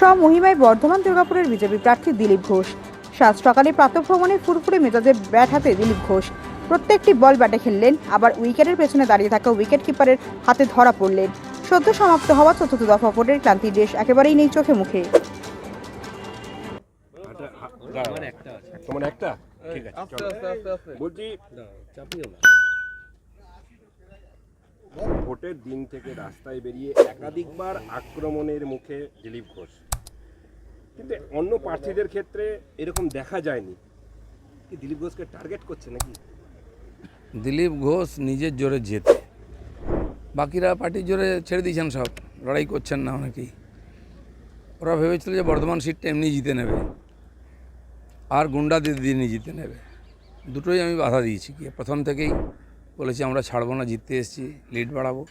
স্বমহিমায় বর্ধমান দুর্গাপুরের বিজেপি প্রার্থী দিলীপ ঘোষ। সাত সকালে প্রাতঃভ্রমণে ফুরফুরে মেজাজে ব্যাট হাতে দিলীপ ঘোষ। প্রত্যেকটি বল ব্যাটে খেললেন আবার উইকেটের পেছনে দাঁড়িয়ে থাকা উইকেট কিপারের হাতে ধরা পড়লেন। সদ্য সমাপ্ত হওয়া চতুর্থ দফা ভোটের ক্লান্তি দেশ একেবারেই নেই চোখে মুখে। তোমার একটা? ঠিক আছে বলছি ভোটের দিন থেকে রাস্তায় বেরিয়ে একাধিকবার আক্রমণের মুখে দিলীপ ঘোষ। কিন্তু অন্য প্রার্থীদের ক্ষেত্রে এরকম দেখা যায়নি। কি দিলীপ ঘোষকে টার্গেট করছে নাকি? দিলীপ ঘোষ নিজের জোরে জেতে। বাকিরা পার্টির জোরে ছেড়ে দিয়েছেন সব, লড়াই করছেন না অনেকেই। ওরা ভেবেছিল যে বর্ধমান সিটটা এমনি জিতে নেবে। আর গুন্ডা দিদি নিয়ে জিতে নেবে। দুটোই আমি বাধা দিয়েছি কি প্রথম থেকেই বলেছি, আমরা ছাড়বো না, জিততে এসেছি লিড বাড়াবো।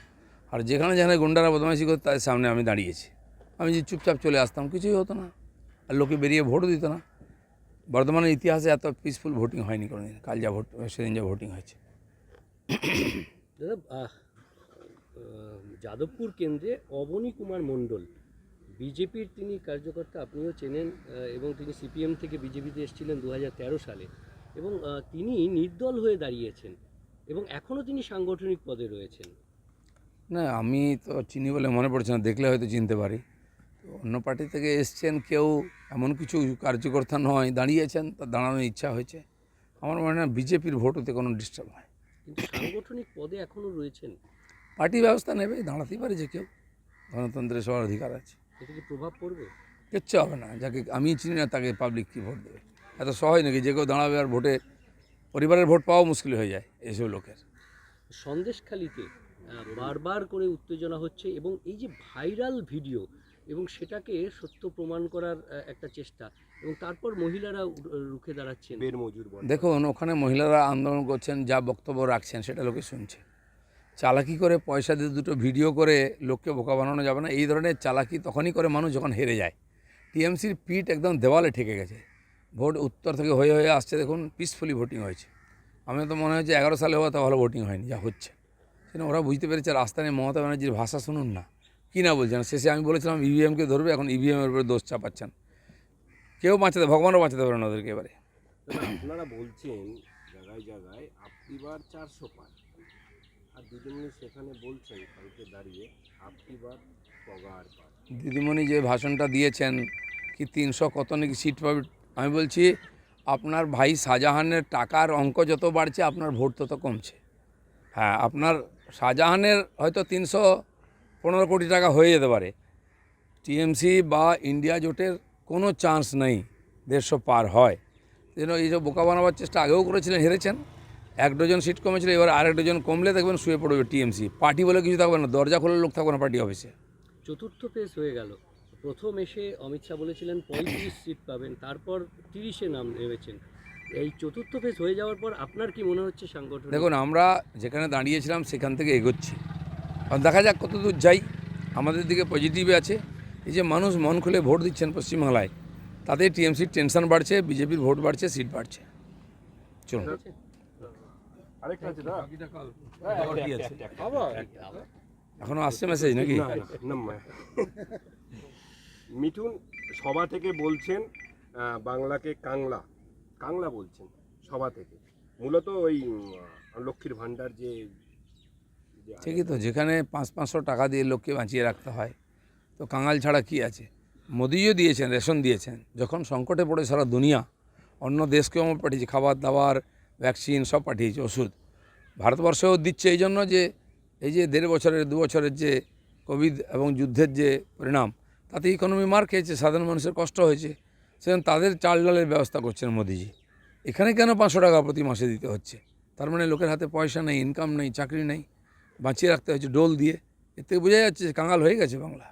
আর যেখানে যেখানে গুন্ডারা বদমাইশি করতো, তাদের সামনে আমি দাঁড়িয়েছি। আমি যে চুপচাপ চলে আসতাম, কিছুই হতো না। আর লোকে বেরিয়ে ভোটও দিত না। বর্ধমানের ইতিহাসে এত পিসফুল ভোটিং হয়নি কোনোদিন। কাল যা ভোট সেদিন যা ভোটিং হয়েছে। দাদা যাদবপুর কেন্দ্রে অবনী কুমার মণ্ডল বিজেপির তিনি কার্যকর্তা আপনিও চেনেন এবং তিনি সিপিএম থেকে বিজেপিতে এসেছিলেন দু হাজার তেরো সালে। এবং তিনি নির্দল হয়ে দাঁড়িয়েছেন এবং এখনও তিনি সাংগঠনিক পদে রয়েছেন। না আমি তো চিনি বলে মনে পড়ছে না দেখলে হয়তো চিনতে পারি। তো অন্য পার্টি থেকে এসছেন কেউ এমন কিছু কার্যকর্তা নয় দাঁড়িয়েছেন তা দাঁড়ানোর ইচ্ছা হয়েছে। আমার মনে হয় বিজেপির ভোট হতে কোনো ডিস্টার্ব হয়। কিন্তু সাংগঠনিক পদে এখনও রয়েছেন। পার্টি ব্যবস্থা নেবে দাঁড়াতেই পারে যে কেউ। গণতন্ত্রের সবার অধিকার আছে। এতে কি প্রভাব পড়বে? কিচ্ছু হবে না। যাকে আমি চিনি না তাকে পাবলিক কি ভোট দেবে? এত সহজ নাকি? যে কেউ দাঁড়াবে আর ভোটে পরিবারের ভোট পাওয়া মুশকিল হয়ে যায় এসব লোকের। সন্দেশখালিতে বারবার করে উত্তেজনা হচ্ছে এবং এই যে ভাইরাল ভিডিও এবং সেটাকে সত্য প্রমাণ করার একটা চেষ্টা। এবং তারপর মহিলারা রুখে দাঁড়াচ্ছেন। বের মজুর দেখুন ওখানে মহিলারা আন্দোলন করছেন যা বক্তব্য রাখছেন সেটা লোকে শুনছে। চালাকি করে পয়সা দিয়ে দুটো ভিডিও করে লোককে বোকা বানানো যাবে না। এই ধরনের চালাকি তখনই করে মানুষ যখন হেরে যায়। টিএমসির পিঠ একদম দেওয়ালে ঠেকে গেছে। ভোট উত্তর থেকে হয়ে হয়ে আসছে দেখুন পিসফুলি ভোটিং হয়েছে। আমি তো মনে হচ্ছে এগারো সালে হওয়া তো ভালো ভোটিং হয়নি যা হচ্ছে। সেটা ওরা বুঝতে পেরেছে রাস্তা নিয়ে মমতা ব্যানার্জির ভাষা শুনুন না। কী না বলছেন শেষে আমি বলেছিলাম ইভিএমকে ধরবে এখন ইভিএমের উপরে দোষ চাপাচ্ছেন। কেউ বাঁচাতে ভগবানও বাঁচাতে পারে না ওদেরকে এবারে। আপনারা বলছেন জায়গায় জায়গায় আপনিবার চারশো পার। আর দিদিমণি সেখানে বলছেন কালকে দাঁড়িয়ে আপনিবার পগার পার। দিদিমণি যে ভাষণটা দিয়েছেন কি তিনশো কত নাকি সিট পাবে আমি বলছি আপনার ভাই শাহজাহানের টাকার অঙ্ক যত বাড়ছে আপনার ভোট তত কমছে। হ্যাঁ আপনার শাহজাহানের হয়তো তিনশো পনেরো কোটি টাকা হয়ে যেতে পারে। টিএমসি বা ইন্ডিয়া জোটের কোনো চান্স নেই দেড়শো পার হয়। যেন এই সব বোকা বানাবার চেষ্টা আগেও করেছিলেন হেরেছেন। এক ডজন সিট কমেছিল এবার আরেক ডজন কমলে দেখবেন শুয়ে পড়বে টিএমসি। পার্টি বলে কিছু থাকবে না দরজা খোলার লোক থাকবে না পার্টি অফিসে। চতুর্থ ফেজ হয়ে গেল। প্রথম এসে অমিত শাহ বলেছিলেন পঁয়ত্রিশ সিট পাবেন তারপর তিরিশে নাম নেমেছেন। এই চতুর্থ ফেজ হয়ে যাওয়ার পর আপনার কি মনে হচ্ছে সাংগঠনিক? দেখুন আমরা যেখানে দাঁড়িয়েছিলাম সেখান থেকে এগোচ্ছি। দেখা যাক কত দূর যাই। আমাদের দিকে পজিটিভে আছে। এই যে মানুষ মন খুলে ভোট দিচ্ছেন পশ্চিমবাংলায় তাতে টিএমসির টেনশন বাড়ছে বিজেপির ভোট বাড়ছে সিট বাড়ছে। চলুন। এখনও আসছে মেসেজ নাকি? মিঠুন সভা থেকে বলছেন বাংলাকে কাংলা। কাংলা বলছেন সভা থেকে। মূলত ওই লক্ষ্মীর ভাণ্ডার যে ঠিকই তো যেখানে পাঁচ পাঁচশো টাকা দিয়ে লোককে বাঁচিয়ে রাখতে হয়। তো কাঙাল ছাড়া কি আছে? মোদিও দিয়েছেন রেশন দিয়েছেন। যখন সংকটে পড়ে সারা দুনিয়া অন্য দেশকেও আমার পাঠিয়েছে খাবার দাবার ভ্যাকসিন সব পাঠিয়েছে ওষুধ। ভারতবর্ষেও দিচ্ছে এই জন্য যে এই যে দেড় বছরের দু বছরের যে কোভিড এবং যুদ্ধের যে পরিণাম তাতে ইকোনমি মার খেয়েছে সাধারণ মানুষের কষ্ট হয়েছে। সেজন্য তাদের চাল ডালের ব্যবস্থা করছেন মোদিজি। এখানে কেন পাঁচশো টাকা প্রতি মাসে দিতে হচ্ছে? তার মানে লোকের হাতে পয়সা নেই ইনকাম নেই চাকরি নেই। বাঁচিয়ে রাখতে হয়েছে ডোল দিয়ে এতে বোঝা যাচ্ছে কাঙাল হয়ে গেছে বাংলা.